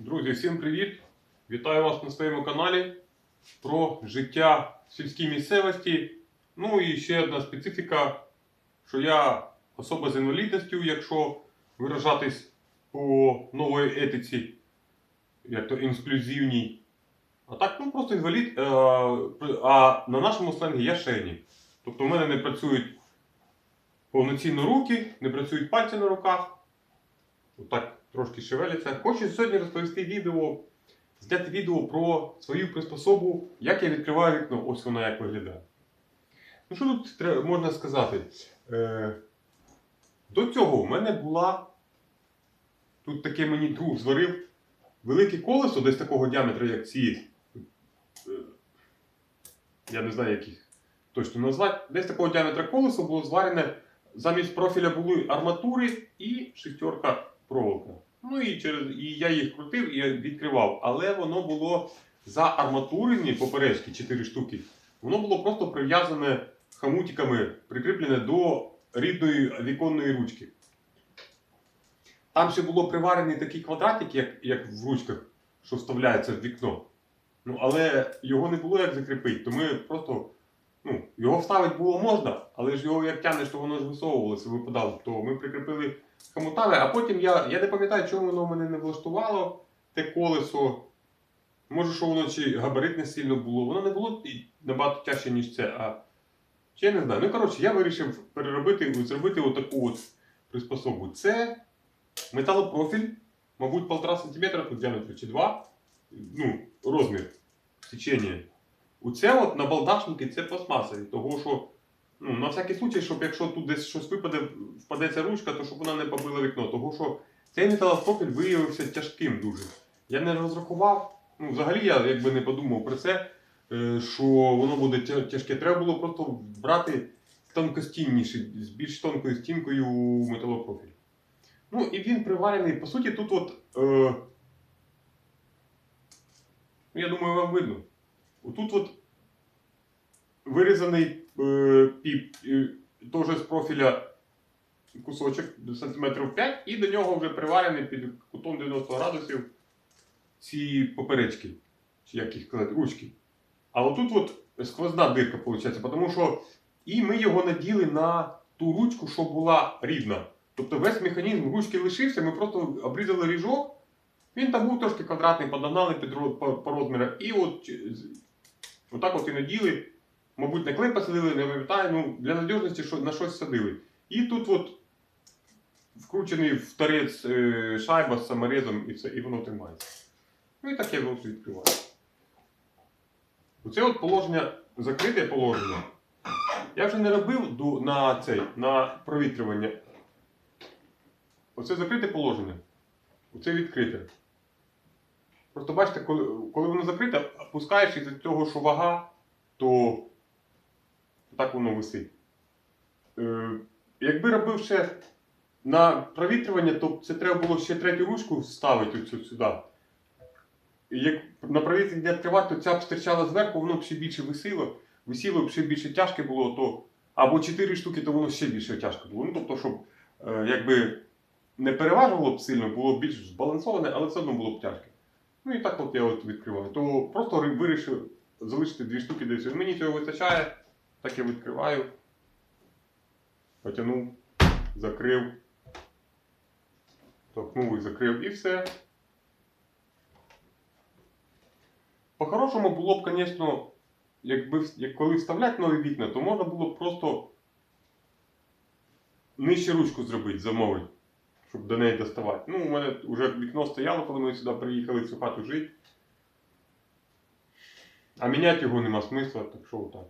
Друзі, всім привіт! Вітаю вас на своєму каналі про життя в сільській місцевості. Ну і ще одна специфіка, що я особа з інвалідністю, якщо виражатись по нової етиці, як то інклюзивній. А так, ну просто інвалід. е, А на нашому сленгі я шейні. Тобто в мене не працюють повноцінно руки, не працюють пальці на руках. Отак трошки шевеляться. Хочу сьогодні розповісти відео, зняти відео про свою приспособу, як я відкриваю вікно. Ось вона як виглядає. Ну що тут можна сказати? Е, до цього в мене була. Тут таке мені друг зварив велике колесо, десь такого діаметру, як ці. е, Я не знаю, як їх точно назвати. Десь такого діаметра колесо було зварене. Замість профіля були арматури і шестерка проволока. Ну і через і я їх крутив і відкривав, але воно було заарматурені поперечки 4 штуки. Воно було просто прив'язане хамутиками, прикріплене до рідної віконної ручки. Там ще було приварений такий квадратик, як, як в ручках, що вставляється в вікно. Ну, але його не було як закріпити, то ми просто. Ну, його вставити було можна, але ж його як тянеш, то воно ж висовувалося, випадало. То ми прикріпили хомутами, а потім я, я не пам'ятаю, чому воно мене не влаштувало, те колесо. Може, що воно чи габарит не сильно було. Воно не було і набагато тяжче, ніж це. А я не знаю. Ну, коротше, я вирішив переробити, зробити отаку от приспособу. Це металопрофіль, мабуть, 1,5 см по діаметру чи 2 Ну, розмір сечення. Оце от набалдашники це пластмасові, того що ну, на всякий случай, щоб якщо тут десь щось випаде, впадеться ручка, то щоб вона не побила вікно. Того що цей металопрофіль виявився тяжким дуже. Я не розрахував, ну взагалі я якби не подумав про це, е, що воно буде тяжке. Треба було просто брати тонкостінніший, з більш тонкою стінкою металопрофіль. Ну і він приварений, по суті, тут от. Е, я думаю, вам видно. Отут от вирізаний е, піп, е, теж з профіля кусочок сантиметрів 5, і до нього вже приварений під кутом 90 градусів ці поперечки, чи як їх сказати, ручки. А отут от сквозна дирка, виходить, тому що і ми його наділи на ту ручку, що була рівна. Тобто весь механізм ручки лишився, ми просто обрізали ріжок. Він там був трошки квадратний, подогнали під по, по розмірах. І от з- отак от і наділи. Мабуть, на клей посадили, не пам'ятаю, ну, для надіжності на щось садили. І тут от вкручений в торець е, шайба з саморезом і все, і воно тримається. Ну і так я воно відкриваю. Оце от положення, закрите положення. Я вже не робив на цей, на провітрювання. Оце закрите положення. Оце відкрите. Просто бачите, коли, коли воно закрите, опускаєш із цього, що вага, то так воно висить. Е, якби робив ще на провітрювання, то це треба було ще третю ручку вставити оцю сюди. І як на провітрювання відкривати, то ця б стирчала зверху, воно б ще більше висіло. Висіло б ще більше тяжке було, то або 4 штуки, то воно ще більше тяжко було. Ну, тобто, щоб е, якби не переважувало б сильно, було б більш збалансоване, але все одно було б тяжке. Ну і так от я от відкриваю. То просто вирішив залишити дві штуки десь. Мені цього вистачає, так я відкриваю. Потягнув, закрив. Толкнув і закрив і все. По-хорошому було б, звісно, якби як коли вставляти нові вікна, то можна було б просто нижче ручку зробити, замовити щоб до неї доставати. Ну, у мене вже вікно стояло, коли ми сюди приїхали цю хату жити. А міняти його нема смисла, так що отак.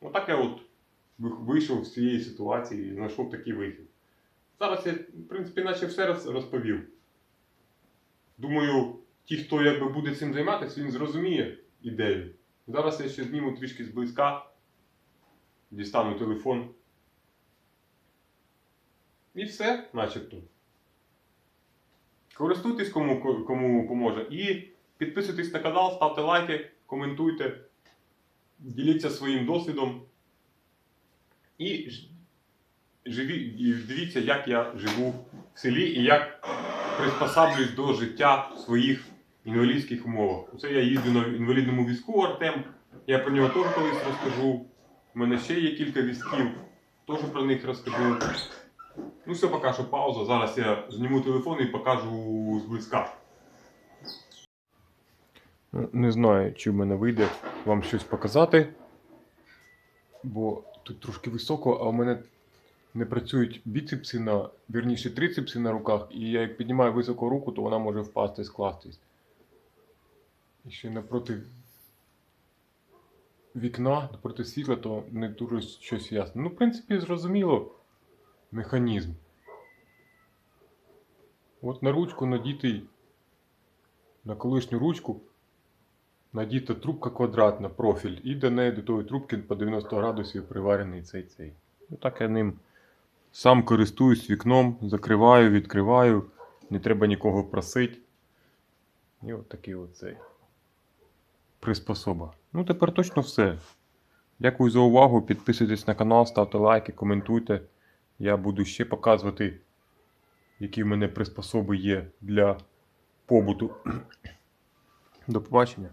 Отак я от вийшов з цієї ситуації і знайшов такий вихід. Зараз я, в принципі, наче все розповів. Думаю, ті, хто якби буде цим займатися, він зрозуміє ідею. Зараз я ще зніму трішки зблизька, дістану телефон. І все, начебто. Користуйтесь кому, кому поможе. І підписуйтесь на канал, ставте лайки, коментуйте, діліться своїм досвідом. І живі, дивіться, як я живу в селі і як приспосаблююсь до життя в своїх інвалідських умовах. Оце я їздю на інвалідному візку Артем. Я про нього теж колись розкажу. У мене ще є кілька візків, теж про них розкажу. Ну, все, поки що пауза. Зараз я зніму телефон і покажу зблизька. Не знаю, чи в мене вийде вам щось показати, бо тут трошки високо, а у мене не працюють біцепси на, вірніше, трицепси на руках, і я як піднімаю високо руку, то вона може впасти, скластись. І ще напроти вікна, напроти світла, то не дуже щось ясно. Ну, в принципі, зрозуміло механізм. От на ручку надітий, на колишню ручку надіта трубка квадратна, профіль, і до неї до тої трубки по 90 градусів приварений цей цей. Ну так я ним сам користуюсь вікном, закриваю, відкриваю, не треба нікого просити. І от такий оцей приспособа. Ну, тепер точно все. Дякую за увагу. Підписуйтесь на канал, ставте лайки, коментуйте. Я буду ще показувати, які в мене приспособи є для побуту. До побачення.